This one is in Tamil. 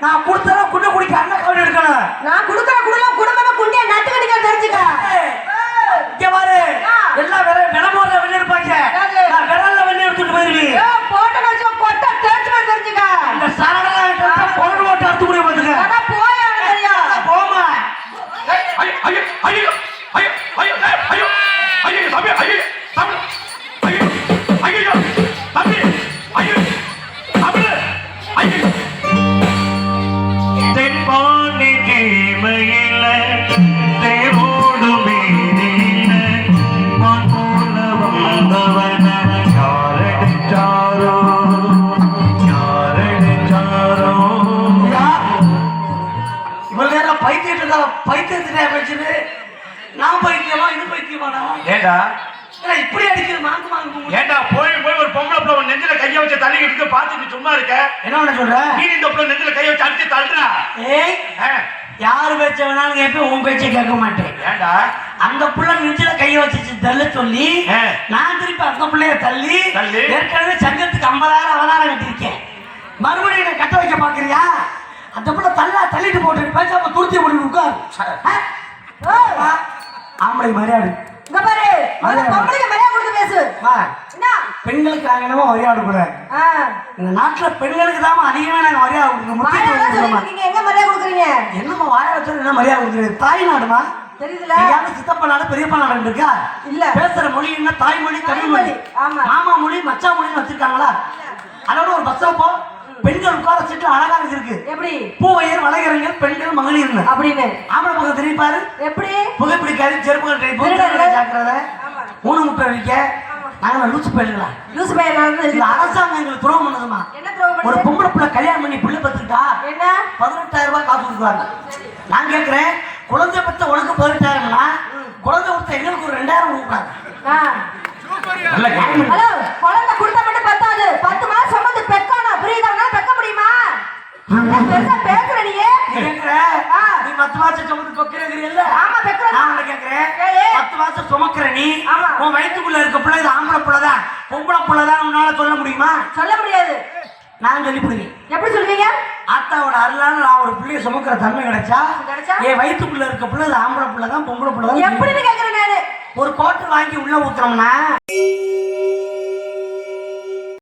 நான் கொடுத்தா குண்டை குடிக்க அண்ணன் கவலை எடுக்கணும் நான் கொடுக்கற குடலாம் குடும்பமா குண்டிய நட்டு கடிக்க தெரிஞ்சுக்க இங்க பாரு எல்லாம் வேற விளம்போர்ல வெளியே இருப்பாங்க நான் விரல்ல வெளியே எடுத்துட்டு போயிருவேன் போட்ட வச்சு கொட்ட தெரிஞ்சு போய் தெரிஞ்சுக்க இந்த சாரணம் கொண்டு போட்டு அறுத்து முடிய பாத்துக்க அதான் போய் தெரியா போமா ஐயோ ஐயோ ஐயோ ஐயோ ஐயோ ஐயோ ஐயோ ஐயோ சாமி ஐயோ பைத்தியத்திட்டே பேசுது நான் பைத்தியமா இது பைத்தியமாடா? ஏண்டா? ஏன்னா இப்படி அடிக்குது மாங்கு மாங்கு ஏண்டா போய் போய் ஒரு பொம்பளை பிள்ளை நெஞ்சில கைய வச்சு தள்ளிக்கிட்டு இருக்க பார்த்துட்டு சும்மா இருக்க? என்ன பண்ண சொல்ற? நீ இந்த பிள்ளை நெஞ்சில கைய வச்சு அடிச்சு தள்ளுறா? ஏய் யார் பேச்ச வேணாலும் கேட்பேன் உன் பேச்சை கேட்க மாட்டேன். ஏண்டா? அந்த புள்ள நெஞ்சில கைய வச்சு தள்ள சொல்லி. நான் திருப்பி அந்த பிள்ளைய தள்ளி தள்ளி? ஏற்கனவே சங்கத்துக்கு ஐம்பதாயிரம் அவதாரம் கட்டியிருக்கேன். மறுபடியும் கட்ட வைக்க பாக்குறியா அந்த புள்ள தள்ளா தள்ளிட்டு போட்டு பேசாம துருத்தி போட்டு உட்கார். ஆ? ஆம்பளை மரியாதை இங்க பாரு. பொம்பளைக்கு மரியாதை கொடுத்து பேசு. பெண்களுக்கு நாங்க என்னமோ மரியாதை கொடுக்குறேன் இந்த நாட்டுல பெண்களுக்கு தான் அதிகமா நாங்க மரியாதை கொடுக்கணும்? இருக்கீங்க, எங்க மரியாதை கொடுக்குறீங்க? என்னம்மா வாய வச்சு என்ன மரியாதை கொடுக்குறது தாய் நாடுமா? தெரியுதுல. எங்கேயாவது சித்தப்பா நாடு பெரியப்பா நாடு இருக்கா? இல்ல. பேசுற மொழி என்ன? தாய்மொழி தமிழ் மொழி. மாமா மொழி மச்சா மொழின்னு வச்சிருக்காங்களா? அதோட ஒரு பஸ் போ. பெண்கள் உட்கார சீட்டு அழகா இருக்கு எப்படி? பூவையர் வளைகரங்கள் பெண்கள் மகளிர்னு அப்படின்னு. ஆம்பளை பக்கம் திரும்பி பாரு. எப்படி? புகைப்பிடிக்காது செருப்புகள். ஜாக்கிரதை ஆமா. மூணு முட்டை வைக்க. நாங்க லூசு போயிடலாம் லூசு இந்த அரசாங்கம் எங்களுக்கு துரோகம் பண்ணுதுமா ஒரு? பொம்பளை பிள்ளை கல்யாணம் பண்ணி பிள்ளை பத்துக்கிட்டா என்ன? பதினெட்டாயிரம் ரூபாய் காசு கொடுக்குறாங்க. நான் கேட்கிறேன் குழந்தை பத்த உனக்கு பதினெட்டாயிரம்னா குழந்தை கொடுத்த எங்களுக்கு ஒரு ரெண்டாயிரம் கொடுக்குறாங்க ஆ. நல்ல கேள்வி. ஹலோ குழந்தை கொடுத்தா மட்டும் பத்தாது பத்து மாசம் சுமந்து பெக்கணும் புரியுதா உன்னால பெக்க முடியுமா என்ன பெருசா பேசுற? நீ நீ பத்து மாசம் சுமந்து பொக்கிறீங்கல்ல ஆமா, பெக்கிறேன். நான் உன்னை கேட்கிறேன் கேளு. பத்து மாசம் சுமக்கிற நீ. உன் வயிற்றுக்குள்ள இருக்க பிள்ளை இது ஆம்பளை பிள்ளை தான் பொம்பளை பிள்ளை தான் உன்னால சொல்ல முடியுமா? சொல்ல முடியாது. நான் சொல்லி புரியுங்க எப்படி சொல்லுவீங்க? ஆத்தாவோட அருளால நான் ஒரு பிள்ளைய சுமக்கிற தன்மை கிடைச்சா? என் வயிற்றுக்குள்ள இருக்க பிள்ளை இது ஆம்பளை பிள்ளை தான் பொம்பளை பிள்ளை தான் எப்படின்னு கேக்குறேன் நானு. ஒரு கோட்டை வாங்கி உள்ள ஊத்துறோம்னா